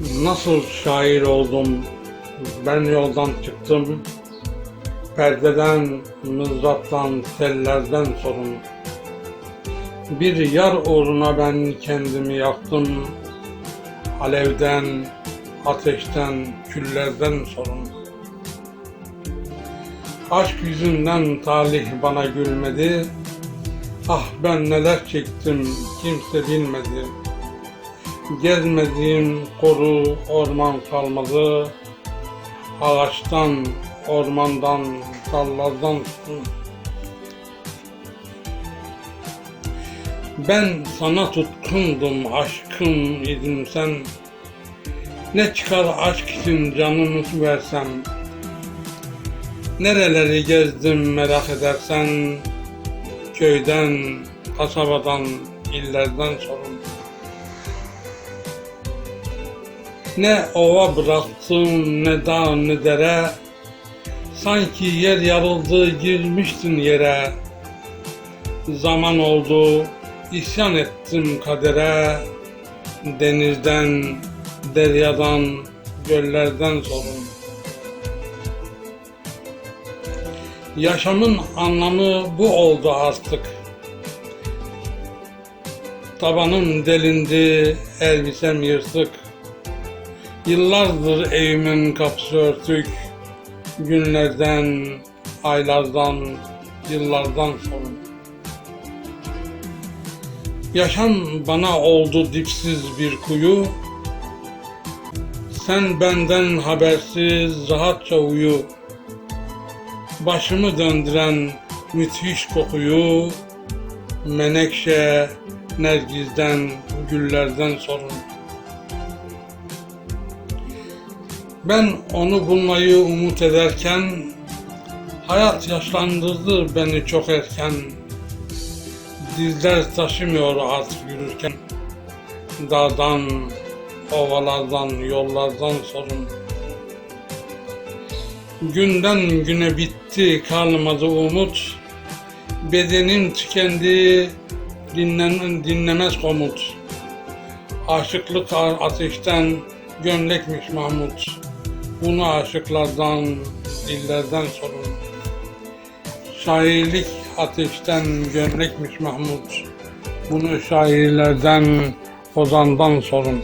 Nasıl şair oldum, ben yoldan çıktım. Perdeden, mızraptan, tellerden sorun. Bir yar uğruna ben kendimi yaktım. Alevden, ateşten, küllerden sorun. Aşk yüzünden talih bana gülmedi. Ah ben neler çektim kimse bilmedi. Gezmediğim koru orman kalmadı. Ağaçtan, ormandan, dallardan. Ben sana tutkundum, aşkım idim sen. Ne çıkar aşk için canımı versem. Nereleri gezdim merak edersen. Köyden, kasabadan, illerden sorun. Ne ova bıraktım ne dağ ne dere. Sanki yer yarıldı girmiştin yere. Zaman oldu isyan ettim kadere. Denizden, deryadan, göllerden sorun. Yaşamın anlamı bu oldu artık. Tabanım delindi, elbisem yırtık Yıllardır evimin kapısı örtük, günlerden, aylardan, yıllardan sonra. Yaşam bana oldu dipsiz bir kuyu, sen benden habersiz rahatça uyu. Başımı döndüren müthiş kokuyu, menekşe, nergizden, güllerden sorun. Ben onu bulmayı umut ederken hayat yaşlandırdı beni çok erken. Dizler taşımıyor artık yürürken. Dağdan, ovalardan, yollardan sorun. Günden güne bitti, kalmadı umut. Bedenim tükendi, dinlen, dinlemez komut. Aşıklık ateşten, gömlekmiş Mahmut. Bunu aşıklardan, dillerden sorun. Şairlik ateşten gömlekmiş Mahmut. Bunu şairlerden, ozandan sorun.